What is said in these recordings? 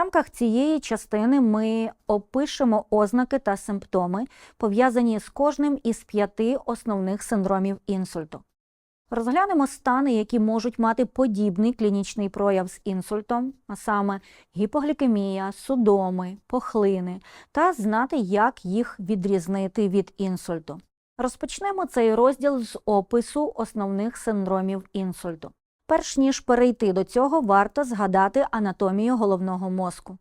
рамках цієї частини ми опишемо ознаки та симптоми, пов'язані з кожним із п'яти основних синдромів інсульту. Розглянемо стани, які можуть мати подібний клінічний прояв з інсультом, а саме гіпоглікемія, судоми, похлини, та знати, як їх відрізнити від інсульту. Розпочнемо цей розділ з опису основних синдромів інсульту. Перш ніж перейти до цього, варто згадати анатомію головного мозку.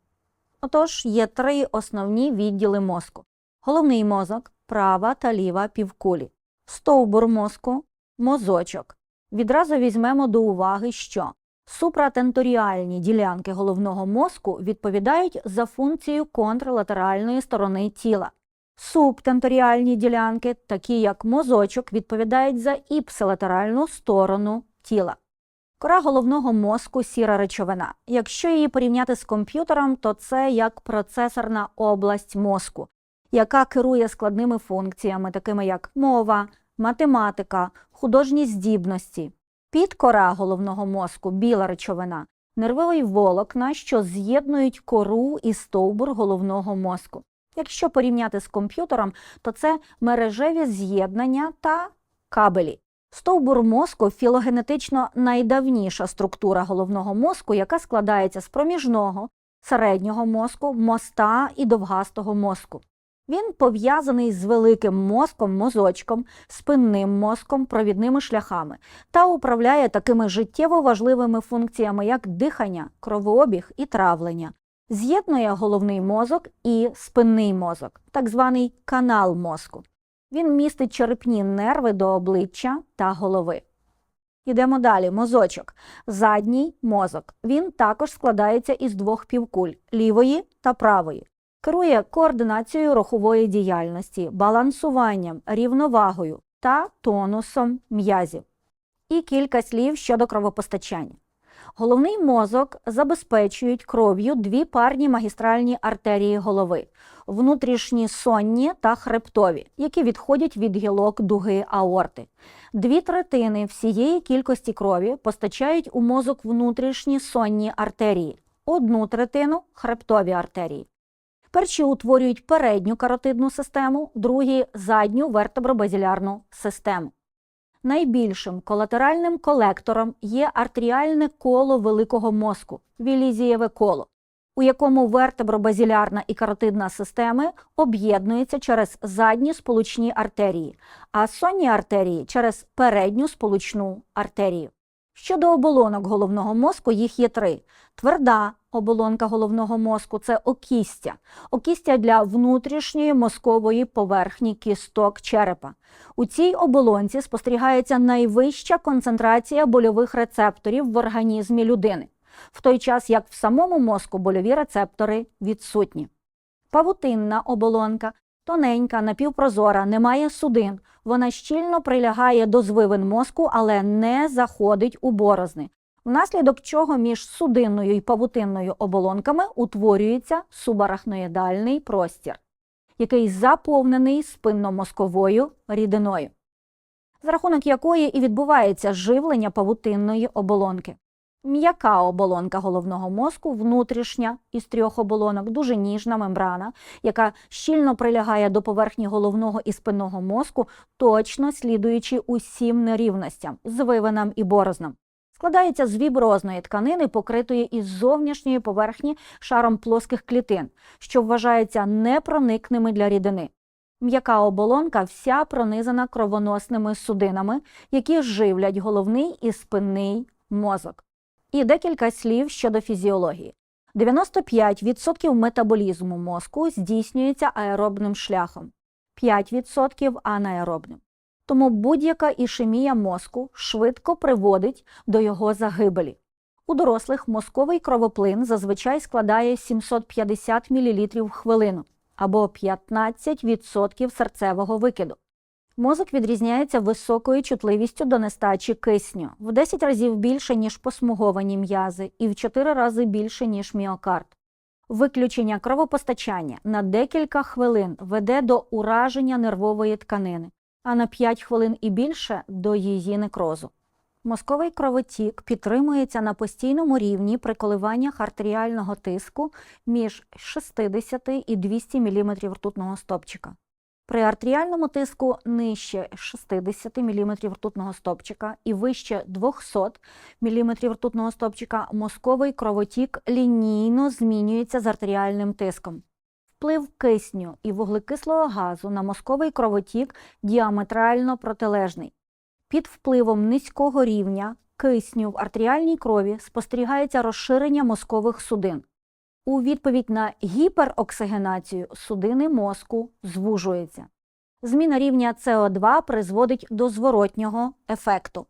Отож, є три основні відділи мозку: головний мозок, права та ліва півкулі, стовбур мозку, мозочок. Відразу візьмемо до уваги, що супратенторіальні ділянки головного мозку відповідають за функцію контралатеральної сторони тіла. Субтенторіальні ділянки, такі як мозочок, відповідають за іпсилатеральну сторону тіла. Кора головного мозку сіра речовина. Якщо її порівняти з комп'ютером, то це як процесорна область мозку, яка керує складними функціями, такими як мова, математика, художні здібності. Підкора головного мозку біла речовина, нервовий волокна, що з'єднують кору і стовбур головного мозку. Якщо порівняти з комп'ютером, то це мережеві з'єднання та кабелі. Стовбур мозку філогенетично найдавніша структура головного мозку, яка складається з проміжного, середнього мозку, моста і довгастого мозку. Він пов'язаний з великим мозком, мозочком, спинним мозком, провідними шляхами та управляє такими життєво важливими функціями, як дихання, кровообіг і травлення. З'єднує головний мозок і спинний мозок, так званий канал мозку. Він містить черепні нерви до обличчя та голови. Йдемо далі. Мозочок. Задній мозок. Він також складається із двох півкуль лівої та правої. Керує координацією рухової діяльності, балансуванням, рівновагою та тонусом м'язів. І кілька слів щодо кровопостачання. Головний мозок забезпечують кров'ю дві парні магістральні артерії голови внутрішні сонні та хребтові, які відходять від гілок дуги аорти. Дві третини всієї кількості крові постачають у мозок внутрішні сонні артерії, одну третину хребтові артерії. Перші утворюють передню каротидну систему, другі задню вертебробазілярну систему. Найбільшим колатеральним колектором є артеріальне коло великого мозку вілізієве коло, у якому вертебробазілярна і каротидна системи об'єднуються через задні сполучні артерії, а сонні артерії через передню сполучну артерію. Щодо оболонок головного мозку, їх є три: тверда оболонка головного мозку це окістя, окістя для внутрішньої мозкової поверхні кісток черепа. У цій оболонці спостерігається найвища концентрація больових рецепторів в організмі людини, в той час як в самому мозку больові рецептори відсутні. Павутинна оболонка тоненька, напівпрозора, не має судин. Вона щільно прилягає до звивин мозку, але не заходить у борозни, внаслідок чого між судинною і павутинною оболонками утворюється субарахноїдальний простір, який заповнений спинномозковою рідиною, за рахунок якої і відбувається живлення павутинної оболонки. М'яка оболонка головного мозку, внутрішня із трьох оболонок, дуже ніжна мембрана, яка щільно прилягає до поверхні головного і спинного мозку, точно слідуючи усім нерівностям, звивинам і борознам. Складається з віброзної тканини, покритої із зовнішньої поверхні шаром плоских клітин, що вважаються непроникними для рідини. М'яка оболонка вся пронизана кровоносними судинами, які живлять головний і спинний мозок. І декілька слів щодо фізіології. 95% метаболізму мозку здійснюється аеробним шляхом, 5% анаеробним. Тому будь-яка ішемія мозку швидко приводить до його загибелі. У дорослих мозковий кровоплин зазвичай складає 750 мл в хвилину або 15% серцевого викиду. Мозок відрізняється високою чутливістю до нестачі кисню в 10 разів більше, ніж посмуговані м'язи, і в 4 рази більше, ніж міокард. Виключення кровопостачання на декілька хвилин веде до ураження нервової тканини, а на 5 хвилин і більше до її некрозу. Мозковий кровотік підтримується на постійному рівні при коливаннях артеріального тиску між 60 і 200 мм ртутного стопчика. При артеріальному тиску нижче 60 мм ртутного стопчика і вище 200 мм ртутного стопчика мозковий кровотік лінійно змінюється з артеріальним тиском. Вплив кисню і вуглекислого газу на мозковий кровотік діаметрально протилежний. Під впливом низького рівня кисню в артеріальній крові спостерігається розширення мозкових судин. У відповідь на гіпероксигенацію судини мозку звужуються. Зміна рівня СО2 призводить до зворотнього ефекту.